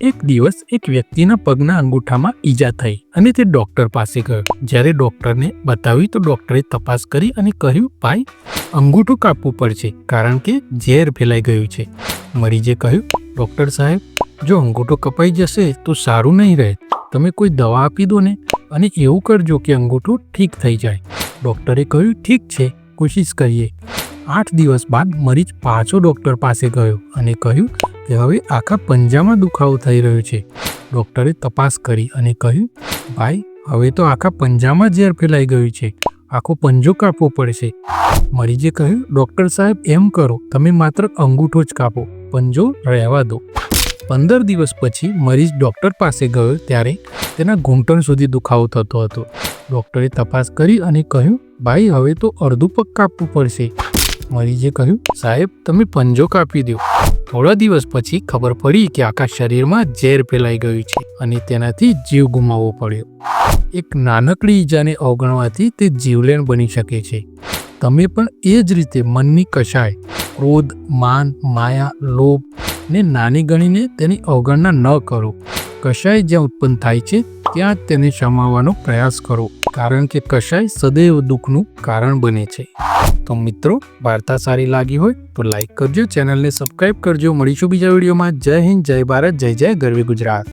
એક દિવસ એક વ્યક્તિના પગના અંગૂઠામાં ઈજા થઈ અને તે ડોક્ટર પાસે ગયો. જ્યારે ડોક્ટરને બતાવી તો ડોક્ટરે તપાસ કરી અને કહ્યું, ભાઈ, અંગૂઠું કાપવું પડશે કારણ કે ઝેર ફેલાઈ ગયું છે. મરીજે કહ્યું, ડોક્ટર સાહેબ, જો અંગૂઠો કપાઈ જશે તો સારું નહીં રહે. તમે કોઈ દવા આપી દો ને અને એવું કરજો કે અંગૂઠું ઠીક થઈ જાય. ડોક્ટરે કહ્યું, ઠીક છે, કોશિશ કરીએ. આઠ દિવસ બાદ મરીજ પાછો ડોક્ટર પાસે ગયો અને કહ્યું કે હવે આખા પંજામાં દુખાવો થઈ રહ્યો છે. ડૉક્ટરે તપાસ કરી અને કહ્યું, ભાઈ, હવે તો આખા પંજામાં ઝેર ફેલાઈ ગયું છે. આખો પંજો કાપવો પડશે. મરીજે કહ્યું, ડૉક્ટર સાહેબ, એમ કરો, તમે માત્ર અંગૂઠો જ કાપો. પંજો રહેવા દો. પંદર દિવસ પછી મરીજ ડૉક્ટર પાસે ગયો ત્યારે તેના ઘૂંટણ સુધી દુખાવો થતો હતો. ડૉક્ટરે તપાસ કરી અને કહ્યું, ભાઈ, હવે તો અડધું પગ કાપવું પડશે. મરીજે કહ્યું, સાહેબ, તમે પંજો કાપી દો થોડા દિવસ પછી ખબર પડી કે આખા શરીરમાં ઝેર ફેલાઈ ગયું છે અને તેનાથી જીવ ગુમાવવો પડ્યો. એક નાનકડી ઈજાને અવગણવાથી તે જીવલેણ બની શકે છે. તમે પણ એ જ રીતે મનની કશાય, ક્રોધ, માન, માયા, લોભ ને નાની ગણીને તેની અવગણના ન કરો. કશાય જ્યાં ઉત્પન્ન થાય છે, ત્યાં તેને સમાવવાનો પ્રયાસ કરો. કારણ કે કશાય સદૈવ દુઃખનું કારણ બને છે. તો મિત્રો, વાર્તા સારી લાગી હોય તો લાઈક કરજો, ચેનલને સબસ્ક્રાઈબ કરજો. મળીશું બીજા વિડીયોમાં. જય હિન્દ, જય ભારત, જય જય ગરવી ગુજરાત.